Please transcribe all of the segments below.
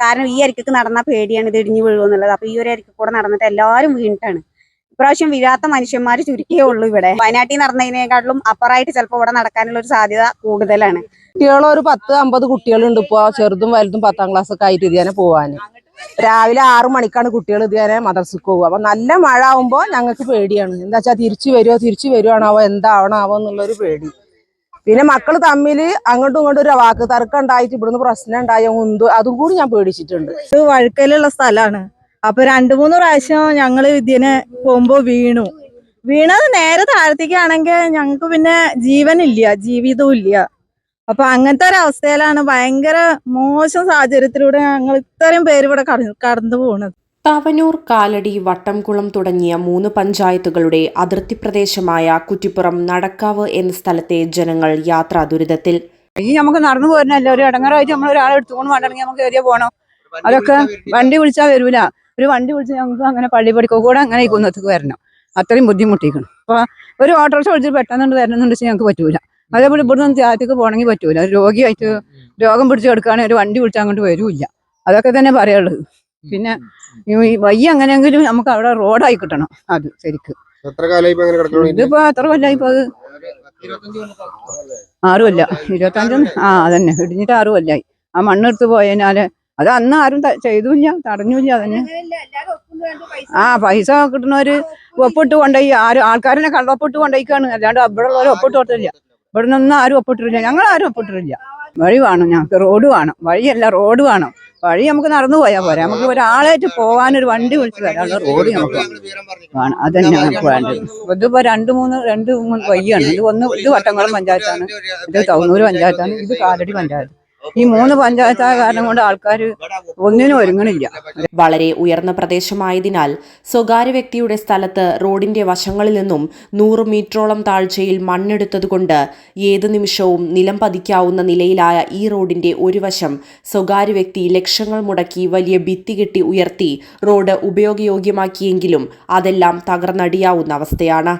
കാരണം ഈ അരിക്കൊക്കെ നടന്ന പേടിയാണ് ഇത് ഇടിഞ്ഞു വീഴുമെന്നുള്ളത് അപ്പൊ ഈ ഒരു അരിക്ക് കൂടെ നടന്നിട്ട് എല്ലാവരും വീണിട്ടാണ്. ഇപ്രാവശ്യം വീഴാത്ത മനുഷ്യന്മാർ ചുരുക്കിയേ ഉള്ളൂ ഇവിടെ. വയനാട്ടിൽ നടന്നതിനേക്കാളും അപ്പറായിട്ട് ചിലപ്പോൾ ഇവിടെ നടക്കാനുള്ള ഒരു സാധ്യത കൂടുതലാണ്. കുട്ടികൾ ഒരു പത്ത് അമ്പത് കുട്ടികളുണ്ട് ഇപ്പോൾ ചെറുതും വലുതും പത്താം ക്ലാസ് ഒക്കെ ആയിട്ട് ഇതിനെ പോവാന്. രാവിലെ ആറു മണിക്കാണ് കുട്ടികൾ ഇതിനെ മദർസക്ക് പോകുക അപ്പൊ നല്ല മഴ ആവുമ്പോൾ ഞങ്ങൾക്ക് പേടിയാണ്. എന്താ വെച്ചാൽ തിരിച്ചു വരുമോ തിരിച്ചു വരുവാണാവോ എന്താവണാവോ എന്നുള്ളൊരു പേടി. പിന്നെ മക്കൾ തമ്മിൽ അങ്ങോട്ടും ഇങ്ങോട്ടും ഒരു വാക്ക് തർക്കം ഉണ്ടായിട്ട് ഇവിടുന്ന് പ്രശ്നം ഉണ്ടായ ഉന്തു അതും കൂടി ഞാൻ പേടിച്ചിട്ടുണ്ട്. ഇത് വഴുക്കലുള്ള സ്ഥലമാണ് അപ്പൊ രണ്ടു മൂന്ന് പ്രാവശ്യം ഞങ്ങൾ ഇതിനെ പോകുമ്പോ വീണു. വീണത് നേരെ താഴത്തേക്കാണെങ്കിൽ ഞങ്ങൾക്ക് പിന്നെ ജീവനില്ല ജീവിതവും ഇല്ല. അപ്പൊ അങ്ങനത്തെ ഒരു അവസ്ഥയിലാണ് ഭയങ്കര മോശം സാഹചര്യത്തിലൂടെ ഞങ്ങൾ ഇത്രയും പേര് ഇവിടെ കട- കടന്നു പോകുന്നത് തവനൂർ കാലടി വട്ടംകുളം തുടങ്ങിയ മൂന്ന് പഞ്ചായത്തുകളുടെ അതിർത്തി പ്രദേശമായ കുറ്റിപ്പുറം നടക്കാവ് എന്ന സ്ഥലത്തെ ജനങ്ങൾ യാത്രാ ദുരിതത്തിൽ. ഈ നമുക്ക് നടന്നു പോരുന്നല്ലോ ഒരു ഇടങ്ങറായിട്ട് നമ്മൾ ഒരാളെ എടുത്തുകൊണ്ട് വേണ്ടെങ്കിൽ നമുക്ക് ഏരിയ പോകണം അതൊക്കെ വണ്ടി വിളിച്ചാൽ വരൂല. ഒരു വണ്ടി വിളിച്ച് ഞങ്ങൾക്ക് അങ്ങനെ പള്ളി പഠിക്കോ കൂടെ അങ്ങനെ ഈ കുന്നത്തേക്ക് വരണം. അത്രയും ബുദ്ധിമുട്ടിക്കണം അപ്പൊ ഒരു ഓട്ടോറിക്ഷ വിളിച്ച് പെട്ടെന്ന് വരണമെന്ന് വെച്ചാൽ ഞങ്ങൾക്ക് പറ്റൂല. അതേപോലെ ഇവിടെ നിന്ന് ത്യാഗത്തേക്ക് പോകണമെങ്കിൽ പറ്റൂല. ഒരു രോഗിയായിട്ട് രോഗം പിടിച്ച് ഒരു വണ്ടി വിളിച്ച് അങ്ങോട്ട് വരൂല്ല. അതൊക്കെ തന്നെ പറയുള്ളത് പിന്നെ ഈ വയ്യ അങ്ങനെയെങ്കിലും നമുക്ക് അവിടെ റോഡായി കിട്ടണം. അത് ശരിക്ക്. ഇതിപ്പോ എത്ര കൊല്ലായി ഇപ്പൊ അത്? ആറ് കൊല്ല. ഇരുപത്തഞ്ചൊന്ന് ആ അതന്നെ. ഇടിഞ്ഞിട്ട് ആറു കൊല്ലായി. ആ മണ്ണെടുത്ത് പോയതിനാല് അത് അന്ന് ആരും ചെയ്തുമില്ല തടഞ്ഞില്ല അതന്നെ. ആ പൈസ കിട്ടുന്നവര് ഒപ്പിട്ട് കൊണ്ടുപോയി ആരും ആൾക്കാരനെ കള്ളൊപ്പിട്ട് കൊണ്ടുപോയിക്കാണ് അല്ലാണ്ട് ഇവിടെ ഉള്ളവർ ഒപ്പിട്ട് കൊടുത്തില്ല. ഇവിടെ നിന്നൊന്നും ആരും ഒപ്പിട്ടിട്ടില്ല. ഞങ്ങൾ ആരും ഒപ്പിട്ടിട്ടില്ല. വഴി വേണം ഞങ്ങൾക്ക്. റോഡ് വേണം. വഴിയല്ല റോഡ് വേണം. വഴി നമുക്ക് നടന്നു പോയാൽ പോരാ. നമുക്ക് ഒരാളായിട്ട് ഒരു വണ്ടി വിളിച്ചു തരാനുള്ള റോഡ് നമുക്ക് വേണം അതന്നെ നമുക്ക് വേണ്ടത്. ഇതിപ്പോ രണ്ട് മൂന്ന് രണ്ട് മൂന്ന് വയ്യാണ് ഇത് ഒന്ന് ഇത് വട്ടംകുളം പഞ്ചായത്താണ്. ഇത് തവനൂർ പഞ്ചായത്താണ്. ഇത് കാലടി പഞ്ചായത്ത്. ഈ മൂന്ന് പഞ്ചായത്തായ കാരണം കൊണ്ട് ആൾക്കാർ ഒന്നിനും ഒരുങ്ങണില്ല. വളരെ ഉയർന്ന പ്രദേശമായതിനാൽ സ്വകാര്യ വ്യക്തിയുടെ സ്ഥലത്ത് റോഡിന്റെ വശങ്ങളിൽ നിന്നും നൂറ് മീറ്ററോളം താഴ്ചയിൽ മണ്ണെടുത്തതുകൊണ്ട് ഏത് നിമിഷവും നിലം പതിക്കാവുന്ന നിലയിലായ ഈ റോഡിന്റെ ഒരു വശം സ്വകാര്യ വ്യക്തി ലക്ഷങ്ങൾ മുടക്കി വലിയ ഭിത്തി കെട്ടി ഉയർത്തി റോഡ് ഉപയോഗയോഗ്യമാക്കിയെങ്കിലും അതെല്ലാം തകർന്നടിയാവുന്ന അവസ്ഥയാണ്.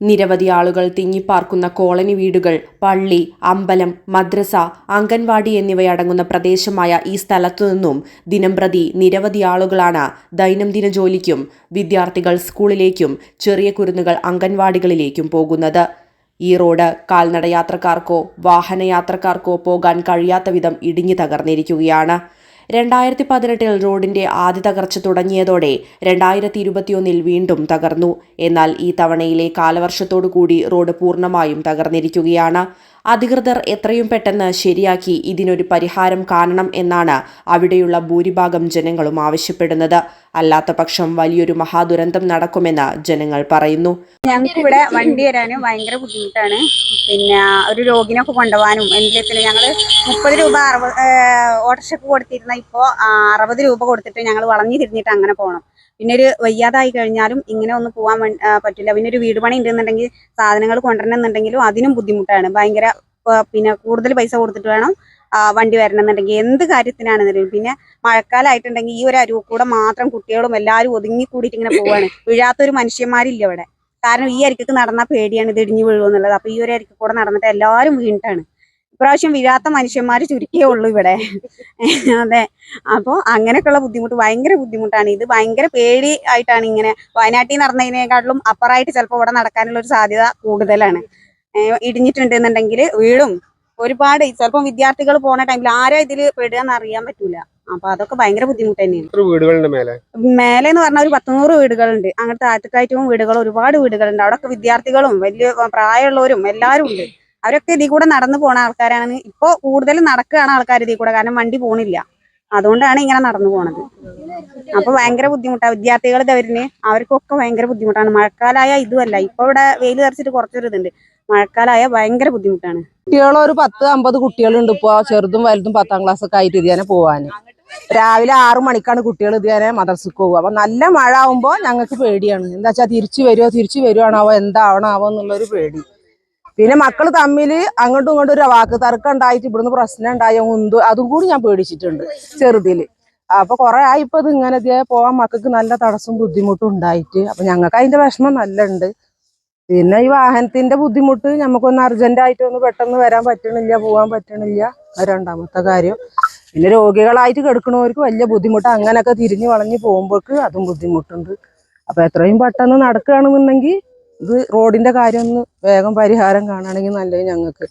നിരവധി ആളുകൾ തിങ്ങിപ്പാർക്കുന്ന കോളനി വീടുകൾ പള്ളി അമ്പലം മദ്രസ അംഗൻവാടി എന്നിവയടങ്ങുന്ന പ്രദേശമായ ഈ സ്ഥലത്തു നിന്നും ദിനംപ്രതി നിരവധി ആളുകളാണ് ദൈനംദിന ജോലിക്കും വിദ്യാർത്ഥികൾ സ്കൂളിലേക്കും ചെറിയ കുരുന്നുകൾ അംഗൻവാടികളിലേക്കും പോകുന്നത്. ഈ റോഡ് കാൽനടയാത്രക്കാർക്കോ വാഹനയാത്രക്കാർക്കോ പോകാൻ കഴിയാത്ത വിധം ഇടിഞ്ഞു തകർന്നിരിക്കുകയാണ്. രണ്ടായിരത്തി പതിനെട്ടിൽ റോഡിന്റെ ആദ്യ തകർച്ച തുടങ്ങിയതോടെ രണ്ടായിരത്തി ഇരുപത്തിയൊന്നിൽ വീണ്ടും തകർന്നു. എന്നാൽ ഈ തവണയിലെ കാലവർഷത്തോടു കൂടി റോഡ് പൂർണമായും തകർന്നിരിക്കുകയാണ്. അധികൃതർ എത്രയും പെട്ടെന്ന് ശരിയാക്കി ഇതിനൊരു പരിഹാരം കാണണം എന്നാണ് അവിടെയുള്ള ഭൂരിഭാഗം ജനങ്ങളും ആവശ്യപ്പെടുന്നത്. അല്ലാത്ത പക്ഷം വലിയൊരു മഹാദുരന്തം നടക്കുമെന്ന് ജനങ്ങൾ പറയുന്നു. ഞങ്ങൾക്ക് ഇവിടെ വണ്ടി വരാനും ഭയങ്കര ബുദ്ധിമുട്ടാണ്. പിന്നെ ഒരു രോഗിനൊക്കെ കൊണ്ടുപോകാനും എന്തെങ്കിലും ഞങ്ങൾ മുപ്പത് രൂപ അറുപത് ഓട്ടോറിക്ഷക്ക് കൊടുത്തിരുന്ന ഇപ്പോൾ അറുപത് രൂപ കൊടുത്തിട്ട് ഞങ്ങൾ വളഞ്ഞു തിരിഞ്ഞിട്ട് അങ്ങനെ പോകണം പിന്നെ ഒരു വയ്യാതായി കഴിഞ്ഞാലും ഇങ്ങനെ ഒന്നും പോകാൻ പറ്റില്ല. പിന്നെ ഒരു വീട് പണി ഉണ്ടെന്നുണ്ടെങ്കിൽ സാധനങ്ങൾ കൊണ്ടുവരണമെന്നുണ്ടെങ്കിലും അതിനും ബുദ്ധിമുട്ടാണ്. ഭയങ്കര പിന്നെ കൂടുതൽ പൈസ കൊടുത്തിട്ട് വേണം വണ്ടി വരണമെന്നുണ്ടെങ്കിൽ എന്ത് കാര്യത്തിനാണെന്നുണ്ടെങ്കിലും പിന്നെ മഴക്കാലമായിട്ടുണ്ടെങ്കിൽ ഈ ഒരു അരുവ് കൂടെ മാത്രം കുട്ടികളും എല്ലാവരും ഒതുങ്ങി കൂടിയിട്ട് ഇങ്ങനെ പോവാണ്. വീഴാത്തൊരു മനുഷ്യന്മാരില്ല ഇവിടെ. കാരണം ഈ അരിക്കൊക്കെ നടന്ന പേടിയാണ് ഇത് ഇടിഞ്ഞു വീഴുമെന്നുള്ളത് അപ്പൊ ഈ ഒരു അരിക്ക് കൂടെ നടന്നിട്ട് എല്ലാവരും വീണിട്ടാണ്. ഇപ്രാവശ്യം വീഴാത്ത മനുഷ്യന്മാർ ചുരുക്കിയേ ഉള്ളൂ ഇവിടെ. അതെ. അപ്പോൾ അങ്ങനെയൊക്കെയുള്ള ബുദ്ധിമുട്ട് ഭയങ്കര ബുദ്ധിമുട്ടാണ്. ഇത് ഭയങ്കര പേടി ആയിട്ടാണ് ഇങ്ങനെ വയനാട്ടിൽ നടന്നതിനേക്കാട്ടിലും അപ്പറായിട്ട് ചിലപ്പോൾ ഇവിടെ നടക്കാനുള്ള ഒരു സാധ്യത കൂടുതലാണ്. ഇടിഞ്ഞിട്ടുണ്ടെന്നുണ്ടെങ്കിൽ വീടും ഒരുപാട് ചിലപ്പോൾ വിദ്യാർത്ഥികൾ പോണ ടൈമിൽ ആരാ ഇതിൽ പെടുകയെന്ന് അറിയാൻ പറ്റൂല. അപ്പൊ അതൊക്കെ ഭയങ്കര ബുദ്ധിമുട്ട് തന്നെയാണ് മേലെ മേലെ? എന്ന് പറഞ്ഞാൽ ഒരു പത്തുനൂറ് വീടുകളുണ്ട്. അങ്ങനത്തെ ആറ്റക്കയറ്റവും വീടുകൾ ഒരുപാട് വീടുകളുണ്ട്. അവിടെ വിദ്യാർത്ഥികളും വലിയ പ്രായമുള്ളവരും എല്ലാവരും ഉണ്ട്. അവരൊക്കെ ഇതിൽ കൂടെ നടന്നു പോണ ആൾക്കാരാണ്. ഇപ്പൊ കൂടുതലും നടക്കുകയാണ് ആൾക്കാർ ഇതിൽ കൂടെ. കാരണം വണ്ടി പോണില്ല. അതുകൊണ്ടാണ് ഇങ്ങനെ നടന്നു പോണത്. അപ്പൊ ഭയങ്കര ബുദ്ധിമുട്ടാണ് വിദ്യാർത്ഥികൾ ഇതവരിന് അവർക്കൊക്കെ ഭയങ്കര ബുദ്ധിമുട്ടാണ്. മഴക്കാലായ ഇതുമല്ല. ഇപ്പൊ ഇവിടെ വെയിൽ തെറിച്ചിട്ട് കുറച്ചൊരു ഇതുണ്ട് മഴക്കാലായ ഭയങ്കര ബുദ്ധിമുട്ടാണ്. കുട്ടികൾ ഒരു പത്ത് അമ്പത് കുട്ടികളുണ്ട് ഇപ്പൊ ചെറുതും വലുതും പത്താം ക്ലാസ് ഒക്കെ ആയിട്ട് ഇതിനെ പോവാന്. രാവിലെ ആറു മണിക്കാണ് കുട്ടികൾ ഇതിനെ മദർസക്ക് പോകുക അപ്പൊ നല്ല മഴ ആവുമ്പോ ഞങ്ങൾക്ക് പേടിയാണ്. എന്താ വെച്ചാൽ തിരിച്ചു വരുമോ തിരിച്ചു വരുവാണാവോ എന്താവണാവോ എന്നുള്ളൊരു പേടി. പിന്നെ മക്കൾ തമ്മിൽ അങ്ങോട്ടും ഇങ്ങോട്ടും ഒരു വാക്ക് തർക്കം ഉണ്ടായിട്ട് ഇവിടുന്ന് പ്രശ്നം ഉണ്ടായ ഉന്തു അതും കൂടി ഞാൻ പേടിച്ചിട്ടുണ്ട് ചെറുതിൽ. അപ്പൊ കുറെ ആയി ഇപ്പൊ ഇത് ഇങ്ങനെ പോവാൻ മക്കൾക്ക് നല്ല തടസ്സം ബുദ്ധിമുട്ടും ഉണ്ടായിട്ട്. അപ്പൊ ഞങ്ങൾക്ക് അതിന്റെ വിഷമം നല്ല ഉണ്ട് പിന്നെ ഈ വാഹനത്തിന്റെ ബുദ്ധിമുട്ട് നമുക്കൊന്ന് അർജന്റ് ആയിട്ട് ഒന്ന് പെട്ടെന്ന് വരാൻ പറ്റണില്ല പോവാൻ പറ്റണില്ല. രണ്ടാമത്തെ കാര്യം. പിന്നെ രോഗികളായിട്ട് കിടക്കുന്നവർക്ക് വലിയ ബുദ്ധിമുട്ട്. അങ്ങനൊക്കെ തിരിഞ്ഞു വളഞ്ഞു പോകുമ്പോൾക്ക് അതും ബുദ്ധിമുട്ടുണ്ട്. അപ്പൊ എത്രയും പെട്ടെന്ന് നടക്കുകയാണെന്നുണ്ടെങ്കിൽ ഇത് റോഡിന്റെ കാര്യം ഒന്ന് വേഗം പരിഹാരം കാണുകയാണെങ്കിൽ നല്ലത് ഞങ്ങൾക്ക്.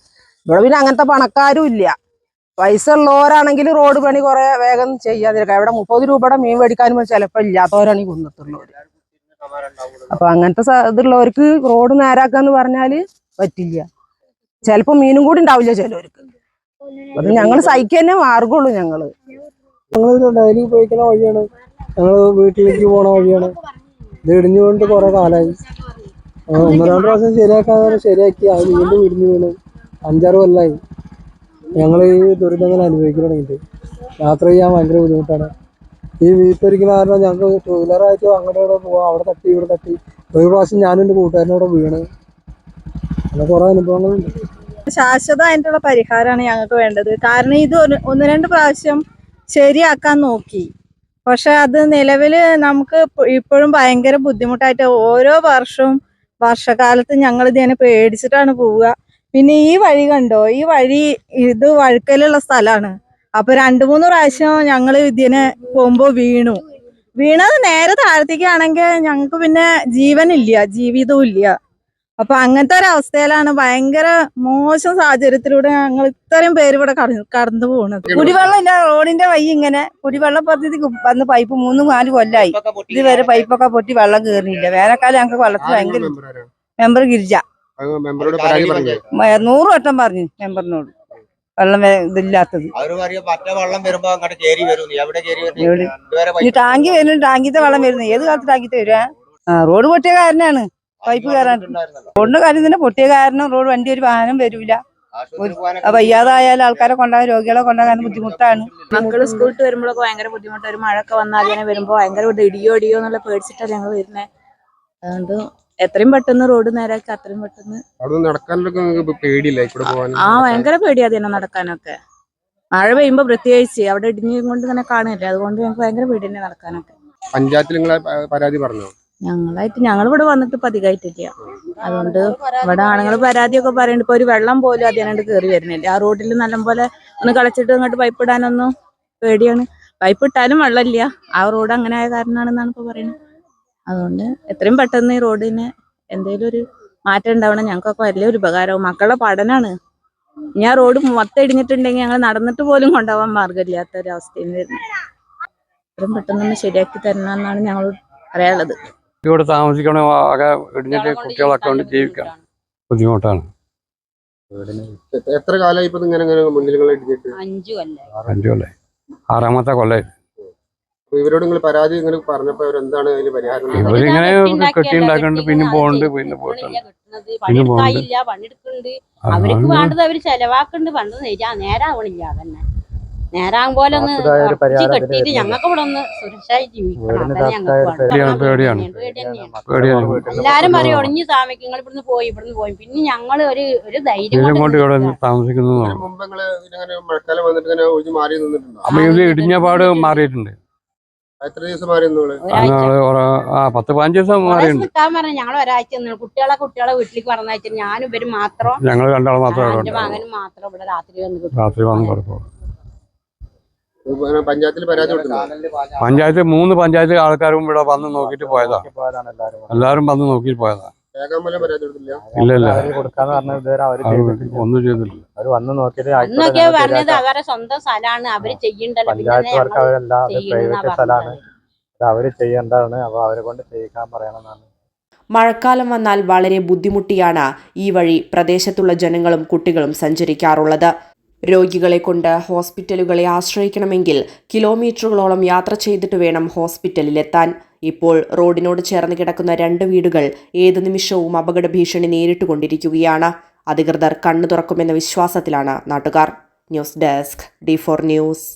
ഇവിടെ പിന്നെ അങ്ങനത്തെ പണക്കാരും ഇല്ല. പൈസ ഉള്ളവരാണെങ്കിൽ റോഡ് പണി കുറെ വേഗം ചെയ്യാതിരിക്കാം. ഇവിടെ മുപ്പത് രൂപയുടെ മീൻ മേടിക്കാനും ചിലപ്പോൾ ഇല്ലാത്തവരാണ് ഈ കുന്നത്തുള്ളവർ അപ്പൊ അങ്ങനത്തെ ഇതുള്ളവർക്ക് റോഡ് നേരാക്കാന്ന് പറഞ്ഞാൽ പറ്റില്ല. ചിലപ്പോ മീനും കൂടി ഉണ്ടാവില്ല ചിലവർക്ക്. അത് ഞങ്ങൾ സഹിക്കന്നെ മാർഗുള്ളൂ ഞങ്ങൾ. ഞങ്ങൾ ഡെയിലി ഉപയോഗിക്കുന്ന വഴിയാണ്. ഞങ്ങൾ വീട്ടിലേക്ക് പോണ വഴിയാണ്. ഇത് ഇടിഞ്ഞു കൊണ്ട് കുറെ കാലായി. ഒന്ന് രണ്ട് പ്രാവശ്യം ശരിയാക്കാൻ ശരിയാക്കി. അത് വീണ്ടും ഇടിഞ്ഞു വീണ് അഞ്ചാറ് കൊല്ലായി. ഞങ്ങൾ ഈ ദുരിതങ്ങൾ അനുഭവിക്കണമെങ്കിൽ യാത്ര ചെയ്യാൻ ഭയങ്കര ബുദ്ധിമുട്ടാണ്. ഈ വീട്ടിലിരിക്കുന്ന കാരണം ഞങ്ങൾക്ക് ടൂ വീലറായിട്ട് അങ്ങോട്ട് ഇവിടെ പോവാം. അവിടെ തട്ടി ഇവിടെ തട്ടി. ഒരു പ്രാവശ്യം ഞാനും എന്റെ കൂട്ടുകാരനോട് വീണ്. അങ്ങനെ കുറേ അനുഭവങ്ങളുണ്ട് ശാശ്വതമായിട്ടുള്ള പരിഹാരമാണ് ഞങ്ങൾക്ക് വേണ്ടത്. കാരണം ഇത് ഒന്ന് രണ്ട് പ്രാവശ്യം ശരിയാക്കാൻ നോക്കി. പക്ഷെ അത് നിലവിൽ നമുക്ക് ഇപ്പ- ഇപ്പോഴും ഭയങ്കര ബുദ്ധിമുട്ടായിട്ട് ഓരോ വർഷവും വർഷകാലത്ത് ഞങ്ങൾ ഇതിനെ പേടിച്ചിട്ടാണ് പോവുക. പിന്നെ ഈ വഴി കണ്ടോ? ഈ വഴി ഇത് വഴുക്കലുള്ള സ്ഥലമാണ്. അപ്പൊ രണ്ടു മൂന്ന് പ്രാവശ്യം ഞങ്ങൾ ഇതിനെ പോകുമ്പോ വീണു. വീണത് നേരെ താഴത്തേക്കാണെങ്കിൽ ഞങ്ങൾക്ക് പിന്നെ ജീവനില്ല ജീവിതവും ഇല്ല. അപ്പൊ അങ്ങനത്തെ ഒരു അവസ്ഥയിലാണ് ഭയങ്കര മോശം സാഹചര്യത്തിലൂടെ ഞങ്ങൾ ഇത്രയും പേര് ഇവിടെ കടന്നു കടന്നു പോകുന്നത് കുടിവെള്ളം ഇല്ല റോഡിന്റെ വഴി ഇങ്ങനെ കുടിവെള്ള പദ്ധതി വന്ന് പൈപ്പ് മൂന്ന് നാല് കൊല്ലായി. ഇതുവരെ പൈപ്പൊക്കെ പൊട്ടി വെള്ളം കയറിയില്ല വേനൽക്കാലം ഞങ്ങൾക്ക് വെള്ളത്തിൽ ഭയങ്കര മെമ്പർ ഗിരിജ. നൂറ് വട്ടം പറഞ്ഞു മെമ്പറിനോട്. വെള്ളം ഇതില്ലാത്തത്. ഈ ടാങ്കി വരുന്നു ടാങ്കിത്തെ വെള്ളം വരുന്നു ഏത് കാലത്ത് ടാങ്കിത്തെ വരുവാ റോഡ് പൊട്ടിയ കാരനാണ് പൈപ്പ് കയറാൻ. റോഡിന്റെ കാര്യം തന്നെ പൊട്ടിയ കാരണം റോഡ് വണ്ടി ഒരു വാഹനം വരൂല. വയ്യാതായാലും ആൾക്കാരെ കൊണ്ടാകാൻ രോഗികളെ കൊണ്ടാകാൻ ബുദ്ധിമുട്ടാണ്. മക്കൾ സ്കൂളിട്ട് വരുമ്പോഴൊക്കെ ഭയങ്കര ബുദ്ധിമുട്ടാണ് ഒരു മഴയൊക്കെ വന്നാൽ അങ്ങനെ വരുമ്പോ ഭയങ്കര ഇടിയോ ഇടിയോ എന്നുള്ള പേടിച്ചിട്ടാണ് ഞങ്ങൾ വരുന്നത് അതുകൊണ്ട് എത്രയും പെട്ടെന്ന് റോഡ് നേരാക്കി അത്രയും പെട്ടെന്ന്. ആ ഭയങ്കര പേടിയാ തന്നെ നടക്കാനൊക്കെ. മഴ പെയ്യുമ്പോ പ്രത്യേകിച്ച് അവിടെ ഇടിഞ്ഞും കൊണ്ട് ഇങ്ങനെ കാണില്ലേ അതുകൊണ്ട് ഞങ്ങൾക്ക് ഭയങ്കര പേടി തന്നെ നടക്കാനൊക്കെ. പഞ്ചായത്തിൽ നിങ്ങളെ പരാതി പറഞ്ഞോ? ഞങ്ങളായിട്ട് ഞങ്ങൾ ഇവിടെ വന്നിട്ട് പതികായിട്ടില്ല അതുകൊണ്ട് ഇവിടെ ആണുങ്ങൾ പരാതിയൊക്കെ പറയുന്നുണ്ട് ഇപ്പൊ ഒരു വെള്ളം പോലും അതിനാണ്ട് കയറി വരുന്നില്ല. ആ റോഡിൽ നല്ലപോലെ ഒന്ന് കളിച്ചിട്ട് ഇങ്ങോട്ട് പൈപ്പ് ഇടാനൊന്നും പേടിയാണ്. പൈപ്പ് ഇട്ടാലും വെള്ളമില്ല. ആ റോഡ് അങ്ങനെ ആയ കാരണമാണെന്നാണ് ഇപ്പൊ പറയുന്നത് അതുകൊണ്ട് എത്രയും പെട്ടെന്ന് ഈ റോഡിന് എന്തെങ്കിലും ഒരു മാറ്റം ഉണ്ടാവണം. ഞങ്ങൾക്കൊക്കെ വലിയൊരു ഉപകാരവും മക്കളുടെ പഠനമാണ് ഇനി ആ റോഡ് മൊത്തം ഇടിഞ്ഞിട്ടുണ്ടെങ്കിൽ ഞങ്ങൾ നടന്നിട്ട് പോലും കൊണ്ടുപോകാൻ മാർഗമില്ലാത്ത ഒരു അവസ്ഥയിൽ വരുന്നത് എത്രയും പെട്ടെന്ന് ശരിയാക്കി തരണമെന്നാണ് ഞങ്ങൾ പറയാനുള്ളത്. ഇവിടെ താമസിക്കണ ആകെ ഇടിഞ്ഞിട്ട് കുട്ടികളൊക്കെ കൊണ്ട് ജീവിക്കാം. ബുദ്ധിമുട്ടാണ്. എത്ര- എത്ര കാലമായി ഇപ്പൊ ഇങ്ങനെ ഇങ്ങനെ മുന്നിൽ ഇടിഞ്ഞിട്ട്? അഞ്ചു അല്ലേ ആറാമത്തെ കൊല്ലേ അപ്പൊ ഇവരോട് നിങ്ങൾ പരാതി നിങ്ങൾ പറഞ്ഞപ്പോ അവരെന്താണ് അതിന് പരിഹാരം കെട്ടി ഉണ്ടാക്കുന്നുണ്ട് പിന്നെ പോകുന്നുണ്ട് പിന്നെ പോയിട്ടുണ്ട് പിന്നെ പോകുന്നുണ്ട് പണിയെടുക്കുന്നുണ്ട്. അവർക്ക് വേണ്ടത് അവർ ചെലവാക്കുന്നുണ്ട്. പണ്ട് നേരാ നേരാവണില്ല അതന്നെ. നേരാകും പോലെ ഒന്ന് കെട്ടിയിട്ട് ഞങ്ങൾക്ക് ഇവിടെ ഒന്ന് സുരക്ഷയായി ജീവിക്കണം. പേടിയാണ്, എല്ലാരും പറയും ഒളിഞ്ഞു താമസിക്കും. നിങ്ങൾ ഇവിടുന്ന് പോയി ഇവിടുന്ന് പോയി. പിന്നെ ഞങ്ങൾ ഒരു ഒരു ധൈര്യം കൊണ്ട് ഇവിടെ താമസിക്കുന്നു മഴക്കാലം വന്നിട്ട് ഇടിഞ്ഞ പാട്. മാറിയിട്ടുണ്ട്. എത്ര ദിവസം മാറി നിങ്ങൾ ഒരാഴ്ച. ഞങ്ങൾ ഒരു- ആ പത്ത് പതിനഞ്ച് ദിവസം ഒരാഴ്ച നിൽക്കാൻ പറഞ്ഞ. ഞങ്ങൾ ഒരാഴ്ച കുട്ടികളെ കുട്ടികളെ വീട്ടിലേക്ക് പറഞ്ഞാൽ ഞാനും ഇവർ മാത്രം ഞങ്ങൾ രണ്ടാളും മാത്രമേ മകനും മാത്രം ഇവിടെ രാത്രി വന്ന് രാത്രി വന്ന് കുഴപ്പമില്ല ഇങ്ങനെ പഞ്ചായത്തിൽ പരാതി പഞ്ചായത്ത് മൂന്ന് പഞ്ചായത്ത് ആൾക്കാരും ഇവിടെ വന്ന് നോക്കിയിട്ട് പോയതാ. എല്ലാരും വന്ന് നോക്കിയിട്ട് പോയതാ. ചെയ്തിട്ടില്ല. ഒന്നും ചെയ്തില്ല അവർ വന്ന് നോക്കിയിട്ട് അന്നൊക്കെ പറഞ്ഞത് അവരെ സ്വന്തം സ്ഥലമാണ് അവർ ചെയ്യണ്ടല്ലോ. പിന്നെ പഞ്ചായത്ത് വർക്ക് ഞങ്ങൾ അവരല്ല അത് ചെയ്യുന്ന പ്രൈവറ്റ് സ്ഥലമാണ് അത് അവർ ചെയ്യേണ്ടതാണ്. അപ്പൊ അവരെ കൊണ്ട് ചെയ്യിക്കാൻ പറയണമെന്നാണ്. മഴക്കാലം വന്നാൽ വളരെ ബുദ്ധിമുട്ടിയാണ് ഈ വഴി പ്രദേശത്തുള്ള ജനങ്ങളും കുട്ടികളും സഞ്ചരിക്കാറുള്ളത്. രോഗികളെ കൊണ്ട് ഹോസ്പിറ്റലുകളെ ആശ്രയിക്കണമെങ്കിൽ കിലോമീറ്ററുകളോളം യാത്ര ചെയ്തിട്ട് വേണം ഹോസ്പിറ്റലിലെത്താൻ. ഇപ്പോൾ റോഡിനോട് ചേർന്ന് കിടക്കുന്ന രണ്ട് വീടുകൾ ഏത് നിമിഷവും അപകട ഭീഷണി നേരിട്ടുകൊണ്ടിരിക്കുകയാണ്. അധികൃതർ കണ്ണു തുറക്കുമെന്ന വിശ്വാസത്തിലാണ് നാട്ടുകാർ. News desk D four news.